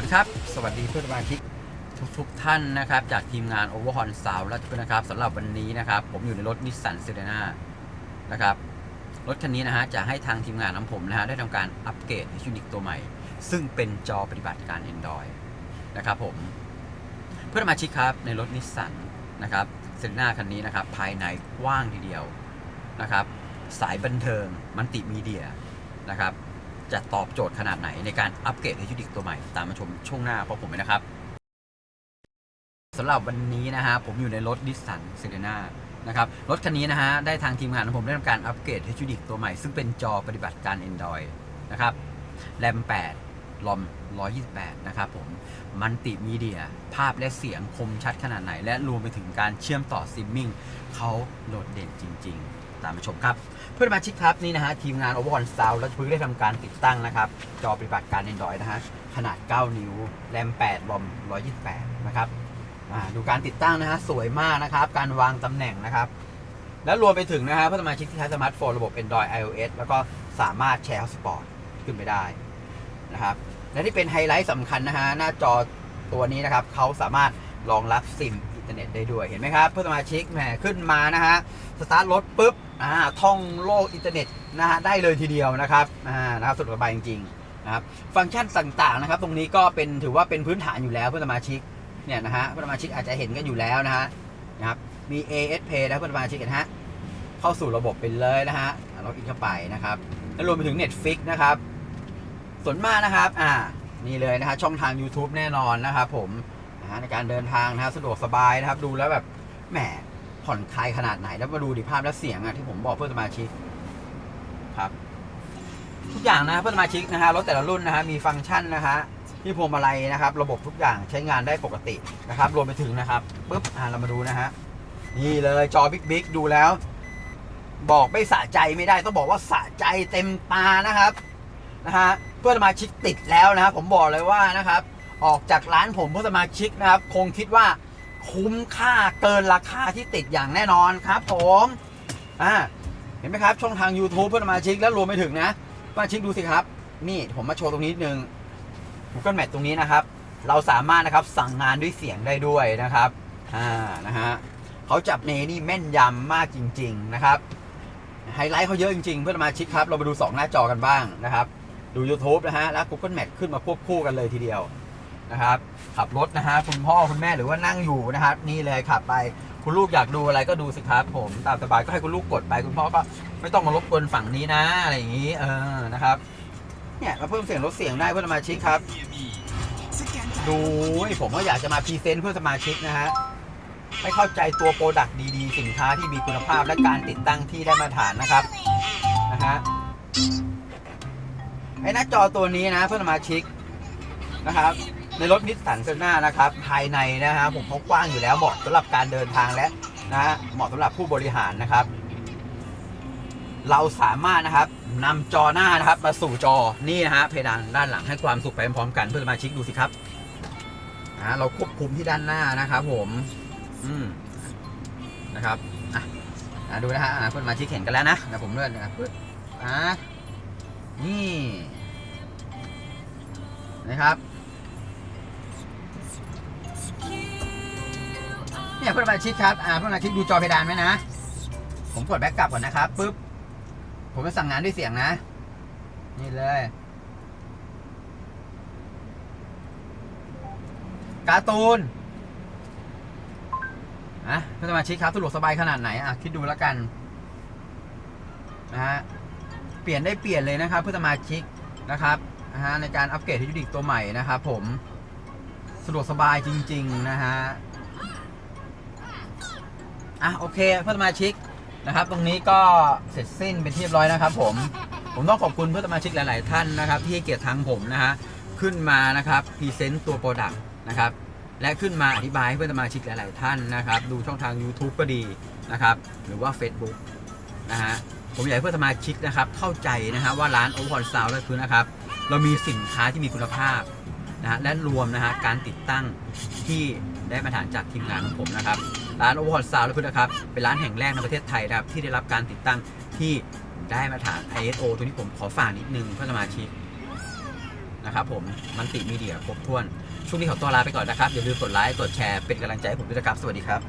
วัสดีครับ สวัสดีเพื่อนสมาชิกทุกทุกๆท่านนะครับ จากทีมงาน Overhaul สาวและทุกคนนะครับสำหรับวันนี้นะครับ ผมอยู่ในรถนิสสันเซเรนานะครับ รถคันนี้นะฮะ จะให้ทางทีมงานของผมนะฮะ ได้ทำการอัปเกรดยูนิคตัวใหม่ ซึ่งเป็นจอปฏิบัติการ Android นะครับผม เพื่อนสมาชิกครับ ในรถนิสสันนะครับเซเรนาคันนี้นะครับ ภายในกว้างทีเดียวนะครับ สายบันเทิงมันติมีเดียนะครับ จะตอบโจทย์ขนาดไหนในการอัปเกรดเฮจูดิกตัวใหม่ ตามมาชมช่วงหน้าเพราะผมเลยนะครับสำหรับวันนี้นะฮะผมอยู่ในรถดิสันเซเ e นานะครับรถคันนี้นะฮะได้ทางทีมงานของผมได้ทำการอัปเกรดเฮจูดิกตัวใหม่ ซึ่งเป็นจอปฏิบัติการ Android นะครับแรม 8 ลอม 128 นะครับผมมัลติมีเดีย ภาพและเสียงคมชัดขนาดไหน และรวมไปถึงการเชื่อมต่อซิมมิ่งเขาโดดเด่นจริง ๆ ตามมาชมครับ เพื่อนสมาชิกครับนี่นะฮะทีมงาน o v e r o n Sound และเพิ่งได้ทำการติดตั้งนะครับ จอปฏิบัติการ Android นะฮะขนาด 9 นิ้ว แรม8บอม 128 นะครับดูการติดตั้งนะฮะสวยมากนะครับ การวางตำแหน่งนะครับ แล้วรวมไปถึงนะฮะเพื่อนสมาชิกที่ใช้สมาร์ทโฟนระบบ Android iOS แล้วก็สามารถแชร์ Hotspot ขึ้นไปได้นะครับและที่เป็นไฮไลท์สำคัญนะฮะหน้าจอตัวนี้นะครับเขาสามารถรองรับซิม ทอร์เน็ตได้ด้วยเห็นไหมครับเพื่อนสมาชิกแหมขึ้นมานะฮะสตาร์ทรถปุ๊บอ่าท่องโลกอินเทอร์เน็ตนะฮะได้เลยทีเดียวนะครับอ่านะครับสะดวกสบายจริงๆนะครับฟังก์ชันต่างๆนะครับ ตรงนี้ก็เป็นถือว่าเป็นพื้นฐานอยู่แล้วเพื่อนสมาชิกเนี่ยนะฮะเพื่อนสมาชิกอาจจะเห็นกันอยู่แล้วนะฮะนะครับมี AS Pay นะเพื่อนสมาชิกเห็นฮะเข้าสู่ระบบไปเลยนะฮะล็อกอินเข้าไปนะครับแล้วรวมไปถึง Netflix นะครับส่วนมากนะครับอ่านี่เลยนะฮะช่องทาง YouTube แน่นอนนะครับผม นะในการเดินทางนะสะดวกสบายนะครับ ดูแล้วแบบแหมผ่อนคลายขนาดไหนแล้วมาดูดิภาพและเสียงอะที่ผมบอกเพื่อนสมาชิกครับทุกอย่างนะเพื่อนสมาชิกนะฮะรถแต่ละรุ่นนะฮะมีฟังก์ชันนะฮะที่พวงมาลัยนะครับ ระบบทุกอย่างใช้งานได้ปกตินะครับ รวมไปถึงนะครับปุ๊บอ่าเรามาดูนะฮะนี่เลยจอบิ๊กบิ๊กดูแล้ว บอกไม่สะใจไม่ได้ต้องบอกว่าสะใจเต็มตานะครับนะฮะเพื่อนสมาชิกติดแล้วนะครับผมบอกเลยว่านะครับ ออกจากร้านผมเพื่อสมาชิกนะครับ คงคิดว่าคุ้มค่าเกินราคาที่ติดอย่างแน่นอนครับผมอ่าเห็นไหมครับช่องทาง YouTube เพื่อสมาชิกแล้วรวมไปถึงนะสมาชิกดูสิครับ นี่ผมมาโชว์ตรงนี้นิดนึง Google Map ตรงนี้นะครับ เราสามารถนะครับสั่งงานด้วยเสียงได้ด้วยนะครับอ่านะฮะเขาจับเนนี่แม่นยำมากจริง ๆนะครับไฮไลท์เขาเยอะจริงๆ เพื่อนสมาชิกครับ เรามาดู 2 หน้าจอกันบ้างนะครับ ดู YouTube นะฮะ แล้ว Google Map ขึ้นมาควบคู่กันเลยทีเดียว นะครับ ขับรถนะฮะคุณพ่อคุณแม่หรือว่านั่งอยู่นะครับ นี่เลยขับไปคุณลูกอยากดูอะไรก็ดูสิครับผมตามสบายก็ให้คุณลูกกดไปคุณพ่อก็ไม่ต้องมารบกวนฝั่งนี้นะอะไรอย่างนี้เออนะครับเนี่ยเราเพิ่มเสียงลดเสียงได้เพื่อนสมาชิกครับ ดูผมก็อยากจะมาพรีเซนต์เพื่อนสมาชิกนะฮะให้เข้าใจตัวโปรดักต์ดีๆ สินค้าที่มีคุณภาพและการติดตั้งที่ได้มาตรฐานนะครับนะฮะไอ้หน้าจอตัวนี้นะเพื่อนสมาชิกนะครับ ในรถนิสสันเซนนานะครับ ภายในนะฮะผมเขากว้างอยู่แล้วเหมาะสำหรับการเดินทางและนะฮะเหมาะสำหรับผู้บริหารนะครับ เราสามารถนะครับนำจอหน้านะครับ มาสู่จอนี่นะฮะเพดานด้านหลังให้ความสุขไปพร้อมกันเพื่อนสมาชิกดูสิครับนะเราควบคุมที่ด้านหน้านะครับผม อืมนะครับอะดูนะฮะเพื่อนมาชี้เข็นกันแล้วนะเดี๋ยวผมเลื่อนนะครับปึ๊บอะนี่นะครับ เนี่ยเพื่อนมาชิกครับอ่าเพื่อนมาชิกดูจอเพดานไหมนะ ผมกดแบ็กกลับก่อนนะครับปึ๊บผมจะสั่งงานด้วยเสียงนะ นี่เลยการ์ตูนนะเพื่อนสมาชิกครับสะดวกสบายขนาดไหนอะคิดดูแล้วกันนะฮะเปลี่ยนได้เปลี่ยนเลยนะครับเพื่อนสมาชิกนะครับนะฮะในการอัปเกรดเทคนิคตัวใหม่นะครับผมสะดวกสบายจริง ๆ นะฮะ อะโอเคเพื่อนสมาชิกนะครับ ตรงนี้ก็เสร็จสิ้นเป็นที่เรียบร้อยนะครับ ผมผมต้องขอบคุณเพื่อนสมาชิกหลาย ๆ ท่านนะครับ ที่ให้เกียรติทางผมนะฮะขึ้นมานะครับพรีเซนต์ตัวโปรดักต์นะครับและขึ้นมาอธิบายให้เพื่อนสมาชิกหลาย ๆ ท่านนะครับ ดูช่องทาง YouTube ก็ดีนะครับ หรือว่า Facebook นะฮะผมอยากให้เพื่อนสมาชิกนะครับ เข้าใจนะฮะว่าร้านโอเวอร์ซาวด์ก็คือนะครับ เรามีสินค้าที่มีคุณภาพนะฮะและรวมนะฮะการติดตั้งที่ได้มาตรฐานจากทีมงานของผมนะครับ ร้านโอเวอร์ซาวด์และพื้นนะครับ เป็นร้านแห่งแรกในประเทศไทยนะครับ ที่ได้รับการติดตั้งที่ได้มาตรฐาน ISO ตัวนี้ผมขอฝากนิดนึงเพื่อนสมาชิกนะนะครับผมมันติมีเดียครบถ้วน ช่วงนี้ขอตัวลาไปก่อนนะครับ อย่าลืมกดไลค์กดแชร์เป็นกำลังใจให้ผมด้วยนะครับ สวัสดีครับ